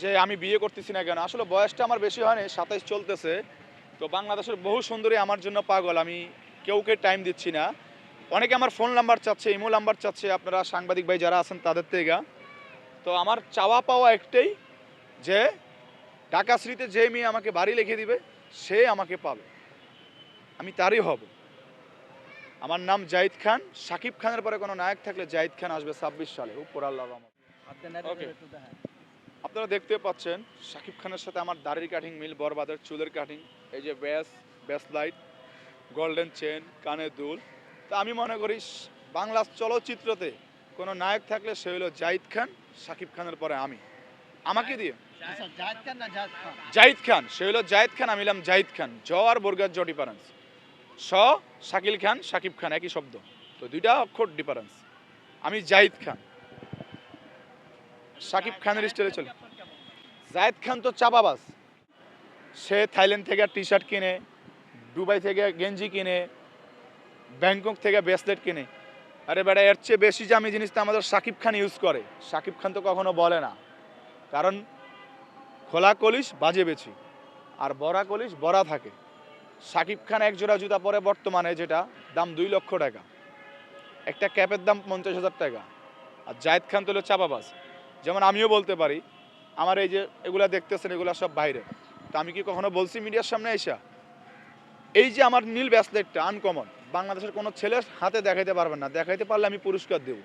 যে আমি বিয়ে করতেছি না কেন? আসলে বয়সটা আমার বেশি হয়নি সাতাইশ চলতেছে। তো বাংলাদেশের বহু সুন্দরী আমার জন্য পাগল আমি কেউকে টাইম দিচ্ছি না। অনেকে আমার ফোন নাম্বার চাচ্ছে ইমো নাম্বার চাচ্ছে আপনারা সাংবাদিক ভাই যারা আছেন তাদের থেকে। তো আমার চাওয়া পাওয়া একটাই যে ঢাকাশ্রীতে যে মেয়ে আমাকে বাড়ি লিখে দিবে সে আমাকে পাবে। আমি তারই হব। আমার নাম জাহিদ খান। সাকিব খানের পরে কোনো নায়ক থাকলে জাহিদ খান আসবে ছাব্বিশ সালে। উপর আল্লাহ Okay. আপনারা দেখতে পাচ্ছেন শাকিব খানের সাথে আমার দাড়ির কাটিং মিল বরবাদের চুলের কাটিং এই যে ব্যাস ব্যাস লাইট গোল্ডেন চেন কানের দুল। তা আমি মনে করি বাংলা চলচ্চিত্রতে কোনো নায়ক থাকলে সে হলো জাহিদ খান শাকিব খানের পরে আমি। আমাকে দিয়ে? জাহিদ খান জাহিদ সে হলো জাহিদ খান আমি হলাম জাহিদ খান জ আর বর্গার জ ডিফারেন্স স শাকিল খান শাকিব খান একই শব্দ। তো দুইটা অক্ষর ডিফারেন্স আমি জাহিদ খান। শাকিব খানের স্টাইলে চলে। জাহিদ খান তো চাপাবাজ। সে থাইল্যান্ড থেকে টি শার্ট কিনে, দুবাই থেকে গেঞ্জি কিনে, ব্যাংকক থেকে ব্রেসলেট কিনে। আরে বেটা, এর চেয়ে বেশি দামি জিনিস তো আমাদের শাকিব খান ইউজ করে। শাকিব খান তো কখনো বলে না। কারণ খোলা কলিশ, বাজে বেছি আর বড়া কলিশ, বড়া থাকে। শাকিব খান এক জোড়া জুতা পরে বর্তমানে যেটা, দাম দুই লক্ষ টাকা। একটা ক্যাপের দাম পঞ্চাশ হাজার টাকা। আর জায়েদ খান তো হলো চাপাবাজ। যেমন আমিও বলতে পারি আমার এই যে এগুলা দেখতেছেন এগুলা সব বাইরে। তা আমি কি কখনো বলছি মিডিয়ার সামনে এসা? এই যে আমার নীল ব্যাসলেটটা আনকমন বাংলাদেশের কোনো ছেলের হাতে দেখাইতে পারবেন না। দেখাইতে পারলে আমি পুরস্কার দেব।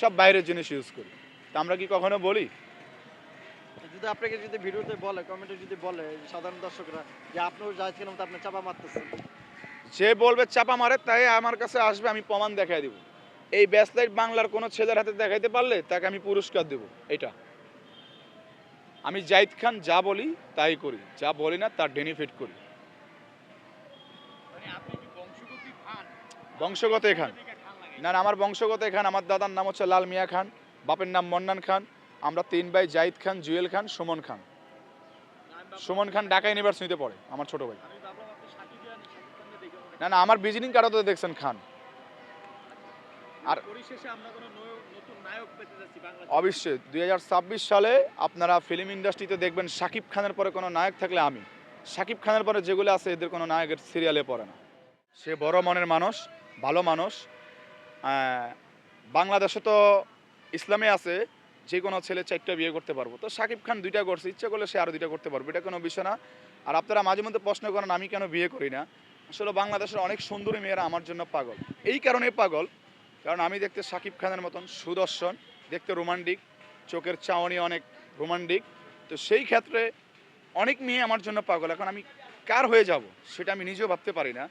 সব বাইরের জিনিস ইউজ করি। তা আমরা কি কখনো বলি? যদি আপনাকে যদি ভিডিওতে বলে কমেন্টে যদি বলে সাধারণ দর্শকরা যে আপনিও খান মতো আপনি চাপা মারতেছেন যে বলবে চাপা মারে তাই আমার কাছে আসবে আমি প্রমাণ দেখাই দিব। এই ব্যাসলাইট বাংলার কোনো ছেলের হাতে দেখাইতে পারলে তাকে আমি পুরস্কার দেব। এটা। আমি জাহিদ খান যা বলি তাই করি। যা বলি না তার বেনিফিট করি। বংশগত এখান। না আমার বংশগত এখান। আমার দাদার নাম হচ্ছে লাল মিয়া খান। বাপের নাম মন্নান খান। আমরা তিন ভাই জাহিদ খান জুয়েল খান সুমন খান। সুমন খান ঢাকা ইউনিভার্সিটিতে পড়ে আমার ছোট ভাই। না না আমার ভিজিটিং কার্ডও তো দেখছেন খান। আর অবশ্যই দুই হাজার ছাব্বিশ সালে আপনারা ফিল্ম ইন্ডাস্ট্রিতে দেখবেন শাকিব খানের পরে কোনো নায়ক থাকলে আমি। শাকিব খানের পরে যেগুলো আছে এদের কোনো নায়কের সিরিয়ালে পড়ে না। সে বড় মনের মানুষ ভালো মানুষ। বাংলাদেশে তো ইসলামে আছে যে কোনো ছেলে চারটা বিয়ে করতে পারব। তো শাকিব খান দুইটা করছে ইচ্ছে করলে সে আরও দুইটা করতে পারবে এটা কোনো বিষয় না। আর আপনারা মাঝে মধ্যে প্রশ্ন করেন আমি কেন বিয়ে করি না? আসলে বাংলাদেশের অনেক সুন্দরী মেয়েরা আমার জন্য পাগল। এই কারণে পাগল কারণ আমি দেখতে সাকিব খানের মতন সুদর্শন, দেখতে রোমান্টিক, চোখের চাওয়ানি অনেক রোমান্টিক। তো সেই ক্ষেত্রে অনেক মেয়ে আমার জন্য পাগল। এখন আমি কার হয়ে যাব সেটা আমি নিজেও ভাবতে পারি না।